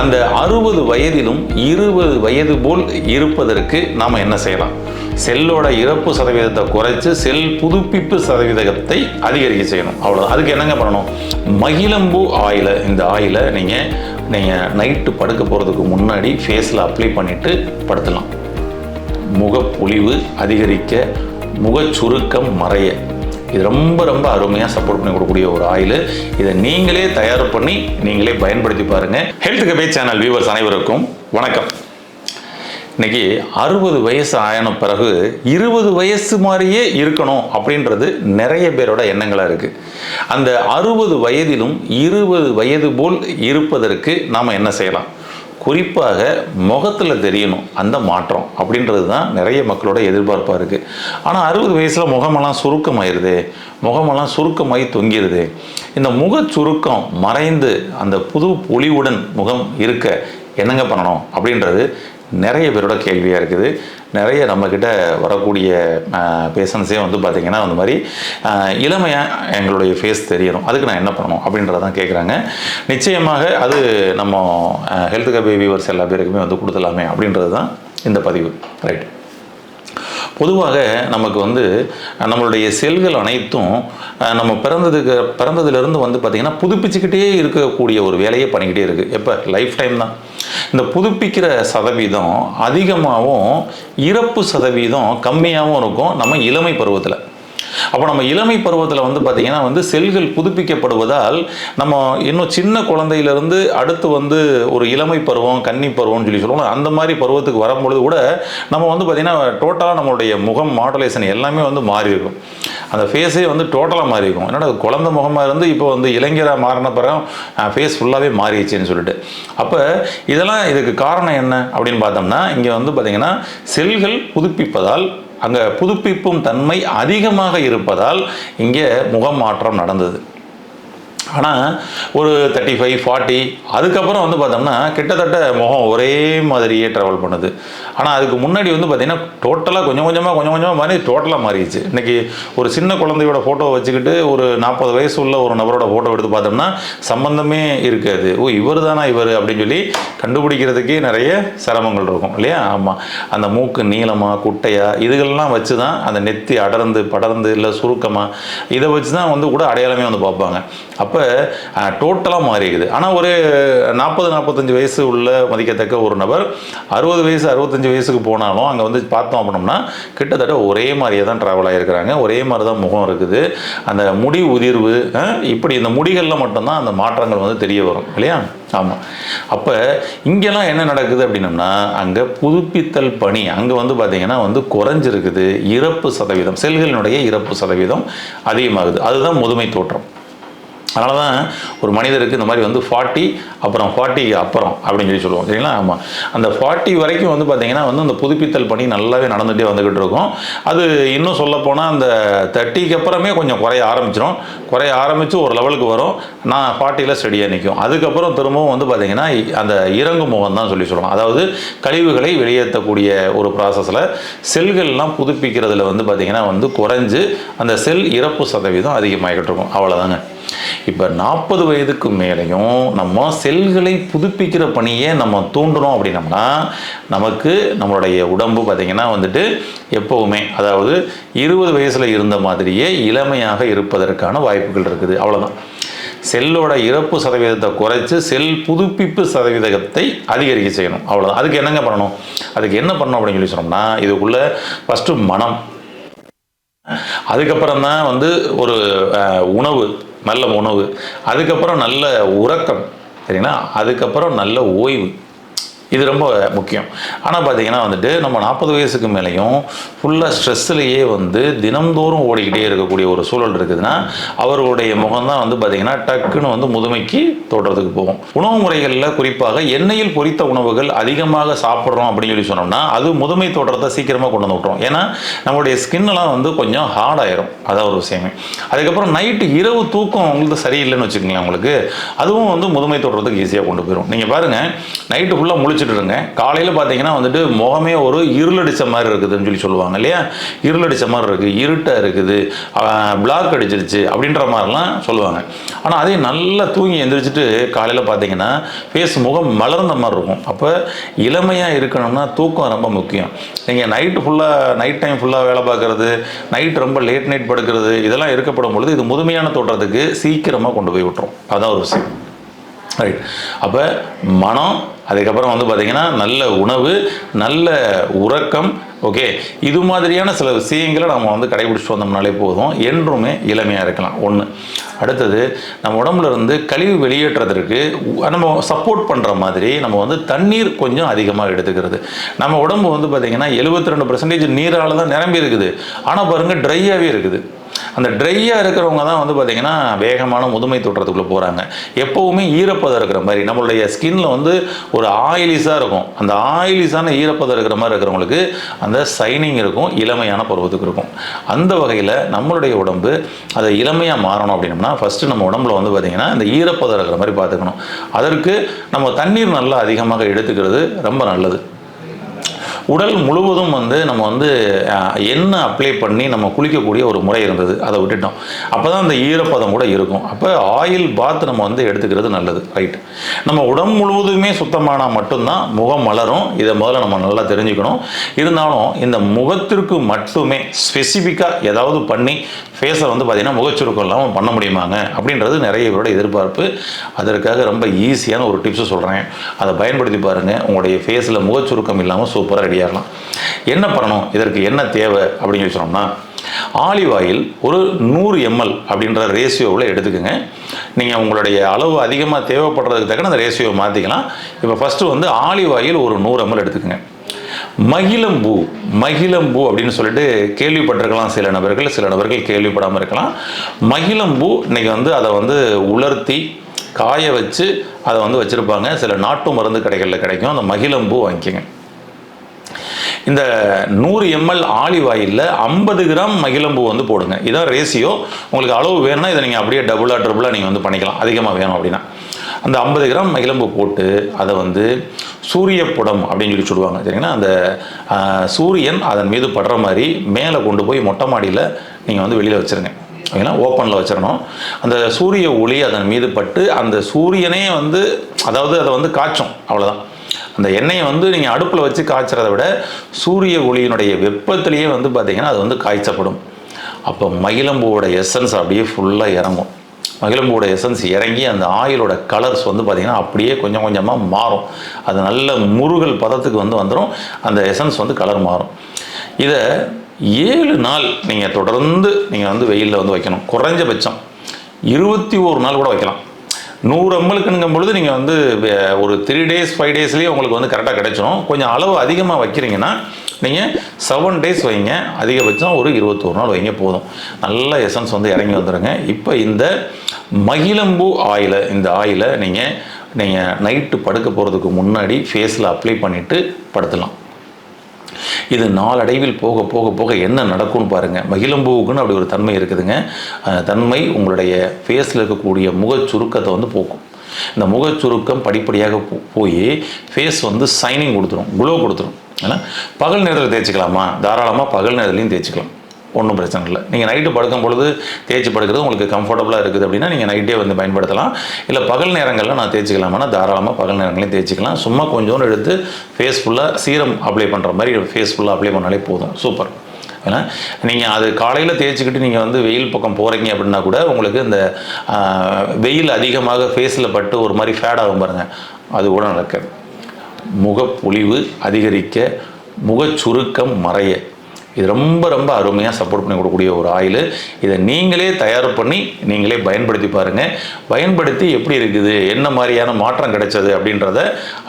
அந்த அறுபது வயதிலும் இருபது வயது போல் இருப்பதற்கு நாம் என்ன செய்யலாம்? செல்லோட இறப்பு சதவீதத்தை குறைச்சு செல் புதுப்பிப்பு சதவீதத்தை அதிகரிக்க செய்யணும். அவ்வளோ அதுக்கு என்னங்க பண்ணணும்? மகிழம்பூ ஆயிலை இந்த ஆயிலை நீங்கள் நீங்கள் நைட்டு படுக்க போகிறதுக்கு முன்னாடி ஃபேஸில் அப்ளை பண்ணிவிட்டு படுத்தலாம். முகப்பொலிவு அதிகரிக்க முகச்சுருக்கம் மறைய. இது ரொம்ப ரொம்ப அருமையாக சப்போர்ட் பண்ணி கொடுக்கக்கூடிய ஒரு ஆயில். இதை நீங்களே தயார் பண்ணி நீங்களே பயன்படுத்தி பாருங்கள் ஹெல்த் கபே சேனல் வியூவர்ஸ் அனைவருக்கும் வணக்கம். இன்னைக்கு அறுபது வயசு ஆயின பிறகு இருபது வயசு மாதிரியே இருக்கணும் அப்படின்றது நிறைய பேரோட எண்ணங்களாக இருக்குது அந்த அறுபது வயதிலும் இருபது வயது போல் இருப்பதற்கு நாம் என்ன செய்யலாம்? குறிப்பாக முகத்தில் தெரியணும் அந்த மாற்றம் அப்படின்றது தான் நிறைய மக்களோட எதிர்பார்ப்பாக இருக்குது ஆனால் அறுபது வயசில் முகமெல்லாம் சுருக்கமாயிருது முகமெல்லாம் சுருக்கமாகி தொங்கிடுது இந்த முக சுருக்கம் மறைந்து அந்த புது பொலிவுடன் முகம் இருக்க என்னங்க பண்ணணும் அப்படின்றது நிறைய பேரோட கேள்வியாக இருக்குது. நிறைய நம்மக்கிட்ட வரக்கூடிய பேஷன்ஸே வந்து பார்த்திங்கன்னா அந்த மாதிரி இளமையாக எங்களுடைய ஃபேஸ் தெரியணும். அதுக்கு நான் என்ன பண்ணணும் அப்படின்றதான் கேட்குறாங்க நிச்சயமாக அது நம்ம ஹெல்த் கேர் பேபிவர்ஸ் எல்லா பேருக்குமே வந்து கொடுத்துலாமே அப்படின்றது தான் இந்த பதிவு. ரைட் பொதுவாக நமக்கு வந்து நம்மளுடைய செல்கள் அனைத்தும் நம்ம பிறந்ததுக்கு பிறந்ததுலேருந்து வந்து பார்த்திங்கன்னா புதுப்பிச்சுக்கிட்டே இருக்கக்கூடிய ஒரு வேலையை பண்ணிக்கிட்டே இருக்குது எப்போ? லைஃப் டைம் தான். இந்த புதுப்பிக்கிற சதவீதம் அதிகமாகவும் இறப்பு சதவீதம் கம்மியாகவும் இருக்கும் நம்ம இளமை பருவத்தில். அப்போ நம்ம இளமை பருவத்தில் வந்து பார்த்திங்கன்னா வந்து செல்கள் புதுப்பிக்கப்படுவதால் நம்ம இன்னும் சின்ன குழந்தையிலேருந்து அடுத்து வந்து ஒரு இளமை பருவம் கன்னி பருவம்னு சொல்லி சொல்லுவோம். அந்த மாதிரி பருவத்துக்கு வரும்பொழுது கூட நம்ம வந்து பார்த்திங்கன்னா டோட்டலாக நம்மளுடைய முகம் மாடுலேஷன் எல்லாமே வந்து மாறி இருக்கும் அந்த ஃபேஸே வந்து டோட்டலாக மாறி இருக்கும் என்னடா குழந்தை முகமாக இருந்து இப்போ வந்து இளைஞராக மாறின பிறகு ஃபேஸ் ஃபுல்லாகவே மாறிடுச்சுன்னு சொல்லிட்டு. அப்போ இதெல்லாம் இதுக்கு காரணம் என்ன அப்படின்னு பார்த்தோம்னா இங்கே வந்து பார்த்திங்கன்னா செல்கள் புதுப்பிப்பதால் அங்கே புதுப்பிப்பும் தன்மை அதிகமாக இருப்பதால் இங்கே முகமாற்றம் நடந்தது. ஆனால் ஒரு தேர்ட்டி ஃபைவ் ஃபார்ட்டி அதுக்கப்புறம் வந்து பார்த்தோம்னா கிட்டத்தட்ட முகம் ஒரே மாதிரியே ட்ராவல் பண்ணுது. ஆனால் அதுக்கு முன்னாடி வந்து பார்த்திங்கன்னா டோட்டலாக கொஞ்சம் கொஞ்சமாக கொஞ்சம் கொஞ்சமாக மாறி டோட்டலாக மாறிடுச்சு. இன்றைக்கி ஒரு சின்ன குழந்தையோட ஃபோட்டோ வச்சுக்கிட்டு ஒரு நாற்பது வயசு உள்ள ஒரு நபரோட ஃபோட்டோ எடுத்து பார்த்தோம்னா சம்மந்தமே இருக்காது. ஓ இவர் தானா இவர் அப்படின்னு சொல்லி கண்டுபிடிக்கிறதுக்கே நிறைய சிரமங்கள் இருக்கும் இல்லையா? ஆமாம் அந்த மூக்கு நீளமாக குட்டையாக இதுகள்லாம் வச்சு தான் அந்த நெத்தி அடர்ந்து படர்ந்து இல்லை சுருக்கமாக இதை வச்சு தான் வந்து கூட அடையாளமே வந்து பார்ப்பாங்க. அப்போ டோட்டலாக மாறிக்குது ஆனால் ஒரு நாற்பது நாற்பத்தஞ்சு வயசு உள்ள மதிக்கத்தக்க ஒரு நபர் அறுபது வயசு அறுபத்தஞ்சு வயசுக்கு போனாலும் அங்கே வந்து பார்த்தோம் அப்படின்னோம்னா கிட்டத்தட்ட ஒரே மாதிரியே தான் ட்ராவல் ஆகியிருக்கிறாங்க ஒரே மாதிரி தான் முகம் இருக்குது. அந்த முடி உதிர்வு இப்படி இந்த முடிகளில் மட்டும்தான் அந்த மாற்றங்கள் வந்து தெரிய வரும். இல்லையா? ஆமாம் அப்போ இங்கெல்லாம் என்ன நடக்குது அப்படின்னம்னா அங்கே புதுப்பித்தல் பணி அங்கே வந்து பார்த்திங்கன்னா வந்து குறைஞ்சிருக்குது. இறப்பு சதவீதம் செல்களினுடைய இறப்பு சதவீதம் அதிகமாகுது. அதுதான் முதுமை தோற்றம். அதனால தான் ஒரு மனிதருக்கு இந்த மாதிரி வந்து ஃபார்ட்டி அப்புறம் ஃபார்ட்டிக்கு அப்புறம் அப்படின்னு சொல்லி சொல்லுவோம். சரிங்களா? ஆமாம் அந்த ஃபார்ட்டி வரைக்கும் வந்து பார்த்திங்கன்னா வந்து அந்த புதுப்பித்தல் பணி நல்லாவே நடந்துகிட்டே வந்துக்கிட்டு இருக்கும். அது இன்னும் சொல்லப்போனால் அந்த தேர்ட்டிக்கு அப்புறமே கொஞ்சம் குறைய ஆரம்பிச்சிடும் குறைய ஆரம்பித்து ஒரு லெவலுக்கு வரும். நான் ஃபார்ட்டியில் ஸ்டடியாக நிற்கும் அதுக்கப்புறம் திரும்பவும் வந்து பார்த்திங்கன்னா அந்த இறங்கு முகம் தான் சொல்லி சொல்லுவோம். அதாவது கழிவுகளை வெளியேற்றக்கூடிய ஒரு ப்ராசஸில் செல்கள்லாம் புதுப்பிக்கிறதுல வந்து பார்த்திங்கன்னா வந்து குறைஞ்சு அந்த செல் இறப்பு சதவீதம் அதிகமாகிக்கிட்டு இருக்கும். அவ்வளோதாங்க இப்போ நாற்பது வயதுக்கு மேலேயும் நம்ம செல்களை புதுப்பிக்கிற பணியை நம்ம தூண்டுறோம் அப்படின்னம்னா நமக்கு நம்மளுடைய உடம்பு பார்த்திங்கன்னா வந்துட்டு எப்போவுமே அதாவது இருபது வயசில் இருந்த மாதிரியே இளமையாக இருப்பதற்கான வாய்ப்புகள் இருக்குது. அவ்வளோதான் செல்லோட இறப்பு சதவீதத்தை குறைச்சி செல் புதுப்பிப்பு சதவீதத்தை அதிகரிக்க செய்யணும். அவ்வளோதான் அதுக்கு என்னங்க பண்ணணும்? அதுக்கு என்ன பண்ணணும் அப்படின்னு சொல்லி சொன்னோம்னா இதுக்குள்ளே ஃபஸ்ட்டு மனம். அதுக்கப்புறம் தான் வந்து ஒரு உணவு. நல்ல உணவு அதுக்கப்புறம் நல்ல உறக்கம் சரிங்களா? அதுக்கப்புறம் நல்ல ஓய்வு. இது ரொம்ப முக்கியம். ஆனால் பார்த்தீங்கன்னா வந்துட்டு நம்ம நாற்பது வயசுக்கு மேலேயும் ஃபுல்லாக ஸ்ட்ரெஸ்ஸிலேயே வந்து தினம்தோறும் ஓடிக்கிட்டே இருக்கக்கூடிய ஒரு சூழல் இருக்குதுன்னா அவர்களுடைய முகம் தான் வந்து பார்த்தீங்கன்னா டக்குன்னு வந்து முதுமைக்கு தோற்றத்துக்கு போகும். உணவு முறைகளில் குறிப்பாக எண்ணெயில் பொரித்த உணவுகள் அதிகமாக சாப்பிட்றோம் அப்படின்னு சொல்லி சொன்னோம்னா அது முதுமை தோற்றத்தை சீக்கிரமாக கொண்டு வந்து விட்றோம் ஏன்னா நம்மளுடைய ஸ்கின்னெல்லாம் வந்து கொஞ்சம் ஹார்ட் ஆயிரும். அதான் ஒரு விஷயமே. அதுக்கப்புறம் நைட்டு இரவு தூக்கம் உங்களுக்கு சரியில்லைன்னு வச்சுக்கோங்களேன் உங்களுக்கு. அதுவும் வந்து முதுமை தோற்றத்துக்கு ஈஸியாக கொண்டு போயிடும் நீங்கள் பாருங்கள் நைட்டு ஃபுல்லாக முழிச்சு குளிச்சுட்டு காலையில் பார்த்தீங்கன்னா வந்துட்டு முகமே ஒரு இருளடிச்ச மாதிரி இருக்குதுன்னு சொல்லி சொல்லுவாங்க இல்லையா? இருளடிச்ச மாதிரி இருக்குது இருட்டாக இருக்குது பிளாக் அடிச்சிருச்சு அப்படின்ற மாதிரிலாம் சொல்லுவாங்க. ஆனால் அதே நல்லா தூங்கி எந்திரிச்சிட்டு காலையில் பார்த்தீங்கன்னா ஃபேஸ் முகம் மலர்ந்த மாதிரி இருக்கும். அப்போ இளமையாக இருக்கணும்னா தூக்கம் ரொம்ப முக்கியம். நீங்கள் நைட்டு ஃபுல்லாக நைட் டைம் ஃபுல்லாக வேலை பார்க்குறது நைட் ரொம்ப லேட் நைட் படுக்கிறது இதெல்லாம் இருக்கப்படும் பொழுது இது முதுமையான தோற்றத்துக்கு சீக்கிரமாக கொண்டு போய் விட்டுரும். அதான் ஒரு விஷயம். ரைட் அப்போ மனம் அதுக்கப்புறம் வந்து பார்த்திங்கன்னா நல்ல உணவு நல்ல உறக்கம் ஓகே இது மாதிரியான சில விஷயங்களை நம்ம வந்து கடைபிடிச்சிட்டு வந்தோம்னாலே போதும். என்றுமே இளமையாக இருக்கலாம். ஒன்று அடுத்தது நம்ம உடம்புல இருந்து கழிவு வெளியேற்றுறதற்கு நம்ம சப்போர்ட் பண்ணுற மாதிரி நம்ம வந்து தண்ணீர் கொஞ்சம் அதிகமாக எடுத்துக்கிறது. நம்ம உடம்பு வந்து பார்த்திங்கன்னா எழுபத்தி ரெண்டு பர்சன்டேஜ் நீரால் தான் நிரம்பி இருக்குது. ஆனால் பாருங்கள் ட்ரையாகவே இருக்குது. அந்த ட்ரையாக இருக்கிறவங்க தான் வந்து பார்த்திங்கன்னா வேகமான முதுமை தோற்றத்துக்குள்ளே போகிறாங்க எப்போவுமே ஈரப்பதம் இருக்கிற மாதிரி நம்மளுடைய ஸ்கின்ல வந்து ஒரு ஆயிலிஸாக இருக்கும். அந்த ஆயிலிஸான ஈரப்பதம் இருக்கிற மாதிரி இருக்கிறவங்களுக்கு அந்த சைனிங் இருக்கும் இளமையான பருவத்துக்கு இருக்கும். அந்த வகையில் நம்மளுடைய உடம்பு அதை இளமையாக மாறணும் அப்படின்னம்னா ஃபஸ்ட்டு நம்ம உடம்புல வந்து பார்த்திங்கன்னா இந்த ஈரப்பதம் இருக்கிற மாதிரி பார்த்துக்கணும். அதற்கு நம்ம தண்ணீர் நல்லா அதிகமாக எடுத்துக்கிறது ரொம்ப நல்லது. உடல் முழுவதும் வந்து நம்ம வந்து எண்ணெய் அப்ளை பண்ணி நம்ம குளிக்கக்கூடிய ஒரு முறை இருந்தது அதை விட்டுட்டோம். அப்போ தான் அந்த ஈரப்பதம் கூட இருக்கும். அப்போ ஆயில் பாத் நம்ம வந்து எடுத்துக்கிறது நல்லது ரைட் நம்ம உடம்பு முழுவதுமே சுத்தமானால் மட்டும்தான் முகம் மலரும். இதை முதல்ல நம்ம நல்லா தெரிஞ்சுக்கணும். இருந்தாலும் இந்த முகத்திற்கு மட்டுமே ஸ்பெசிஃபிக்காக ஏதாவது பண்ணி ஃபேஸை வந்து பார்த்திங்கன்னா முகச்சுருக்கம் இல்லாமல் பண்ண முடியுமாங்க? அப்படின்றது நிறைய பேரோட எதிர்பார்ப்பு. அதற்காக ரொம்ப ஈஸியான ஒரு டிப்ஸை சொல்கிறேன் அதை பயன்படுத்தி பாருங்கள் உங்களுடைய ஃபேஸில் முகச்சுருக்கம் இல்லாமல் சூப்பராக ரெடியாகலாம் என்ன பண்ணணும்? இதற்கு என்ன தேவை? அப்படின்னு சொல்லி சொன்னோம்னா ஆலிவ் ஆயில் ஒரு நூறு எம்எல் அப்படின்ற ரேஷியோவில் எடுத்துக்கோங்க. நீங்கள் உங்களுடைய அளவு அதிகமாக தேவைப்படுறதுக்கு தக்கன அந்த ரேஷியோவை மாற்றிக்கலாம் இப்போ ஃபஸ்ட்டு வந்து ஆலிவ் ஆயில் ஒரு நூறு எம்எல் எடுத்துக்கோங்க. மகிழம்பூ மகிழம்பூ அப்படின்னு சொல்லிட்டு கேள்விப்பட்டிருக்கலாம் சில நபர்கள். சில நபர்கள் கேள்விப்படாமல் இருக்கலாம். மகிழம்பூ இன்றைக்கி வந்து அதை வந்து உலர்த்தி காய வச்சு அதை வந்து வச்சுருப்பாங்க. சில நாட்டு மருந்து கடைகளில் கிடைக்கும். அந்த மகிழம்பூ வாங்கிக்கோங்க. இந்த நூறு எம்எல் ஆலிவ் ஆயிலில் ஐம்பது கிராம் மகிழம்பூ வந்து போடுங்க. இதான் ரேசியோ உங்களுக்கு அளவு வேணும்னா இதை நீங்கள் அப்படியே டபுளாக ட்ரிபிளாக நீங்கள் வந்து பண்ணிக்கலாம். அதிகமாக வேணும் அப்படின்னா. அந்த ஐம்பது கிராம் மகிழம்பு போட்டு அதை வந்து சூரிய புடம் அப்படின்னு சொல்லி சொல்லுவாங்க. சரிங்களா? அந்த சூரியன் அதன் மீது படுற மாதிரி மேலே கொண்டு போய் மொட்டை மாடியில் நீங்கள் வந்து வெளியில் வச்சுருங்க. ஓகேங்களா ஓப்பனில் வச்சிடணும். அந்த சூரிய ஒளி அதன் மீது பட்டு அந்த சூரியனே வந்து அதாவது அதை வந்து காய்ச்சும். அவ்வளோதான் அந்த எண்ணெயை வந்து நீங்கள் அடுப்பில் வச்சு காய்ச்சறத விட சூரிய ஒளியினுடைய வெப்பத்திலேயே வந்து பார்த்திங்கன்னா அது வந்து காய்ச்சப்படும். அப்போ மகிழம்பூவோட எசன்ஸ் அப்படியே ஃபுல்லாக இறங்கும். மகிழம்பூவோட எசன்ஸ் இறங்கி அந்த ஆயிலோட கலர்ஸ் வந்து பார்த்திங்கன்னா அப்படியே கொஞ்சம் கொஞ்சமாக மாறும். அது நல்ல முருகல் பதத்துக்கு வந்து வந்துடும் அந்த எசன்ஸ் வந்து கலர் மாறும். இதை ஏழு நாள் நீங்கள் தொடர்ந்து நீங்கள் வந்து வெயிலில் வந்து வைக்கணும். குறைஞ்சபட்சம் இருபத்தி ஒரு நாள் கூட வைக்கலாம். நூறு எம்எல்க்குங்கும் பொழுது நீங்கள் வந்து ஒரு த்ரீ டேஸ் ஃபைவ் டேஸ்லேயே உங்களுக்கு வந்து கரெக்டாக கிடைச்சிரும். கொஞ்சம் அளவு அதிகமாக வைக்கிறீங்கன்னா நீங்கள் செவன் டேஸ் வைங்க. அதிகபட்சம் ஒரு இருபத்தோரு நாள் வைங்க போதும். நல்ல எசன்ஸ் வந்து இறங்கி வந்துடுங்க இப்போ இந்த மகிழம்பூ ஆயிலை இந்த ஆயிலை நீங்கள் நீங்கள் நைட்டு படுக்க போகிறதுக்கு முன்னாடி ஃபேஸில் அப்ளை பண்ணிவிட்டு படுத்தலாம். இது நாளடைவில் போக போக போக என்ன நடக்கும்னு பாருங்கள் மகிழம்பூவுக்குன்னு அப்படி ஒரு தன்மை இருக்குதுங்க. அந்த தன்மை உங்களுடைய ஃபேஸில் இருக்கக்கூடிய முக சுருக்கத்தை வந்து போக்கும். இந்த முக சுருக்கம் படிப்படியாக போ- போய் ஃபேஸ் வந்து சைனிங் கொடுத்துரும் குளோ கொடுத்துரும். ஏன்னா பகல் நேரத்தில் தேய்ச்சிக்கலாமா? தாராளமாக பகல் நேரத்துலையும் தேய்ச்சிக்கலாம். ஒன்றும் பிரச்சனை இல்லை. நீங்கள் நைட்டு படுக்கும் பொழுது தேய்ச்சி படுக்கிறது உங்களுக்கு கம்ஃபர்டபுளாக இருக்குது அப்படின்னா நீங்கள் நைட்டே வந்து பயன்படுத்தலாம். இல்லை பகல் நேரங்களில் நான் தேய்ச்சிக்கலாமான்னா தாராளமாக பகல் நேரங்களையும் தேய்ச்சிக்கலாம். சும்மா கொஞ்சோண்டு எடுத்து ஃபேஸ் ஃபுல்லாக சீரம் அப்ளை பண்ணுற மாதிரி ஃபேஸ் ஃபுல்லாக அப்ளை பண்ணாலே போதும். சூப்பர் ஏன்னா நீங்கள் அது காலையில் தேய்ச்சிக்கிட்டு நீங்கள் வந்து வெயில் பக்கம் போகிறீங்க அப்படின்னா கூட உங்களுக்கு இந்த வெயில் அதிகமாக ஃபேஸில் பட்டு ஒரு மாதிரி ஃபேட் ஆகும் பாருங்கள் அது கூட நடக்காது. முகப்பொலிவு அதிகரிக்க முகச்சுருக்கம் மறைய. இது ரொம்ப ரொம்ப அருமையாக சப்போர்ட் பண்ணி கொடுக்கக்கூடிய ஒரு ஆயில். இதை நீங்களே தயார் பண்ணி நீங்களே பயன்படுத்தி பாருங்கள் பயன்படுத்தி எப்படி இருக்குது என்ன மாதிரியான மாற்றம் கிடைச்சது அப்படின்றத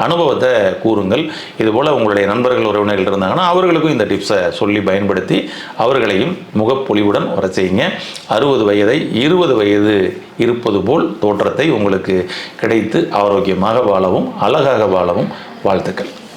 அனுபவத்தை கூறுங்கள். இதுபோல் உங்களுடைய நண்பர்கள் உறவினர்கள் இருந்தாங்கன்னா அவர்களுக்கும் இந்த டிப்ஸை சொல்லி பயன்படுத்தி அவர்களையும் முகப்பொலிவுடன் வர செய்யுங்க. அறுபது வயதை இருபது வயது இருப்பது போல் தோற்றத்தை உங்களுக்கு கிடைத்து ஆரோக்கியமாக வாழவும் அழகாக வாழவும் வாழ்த்துக்கள்.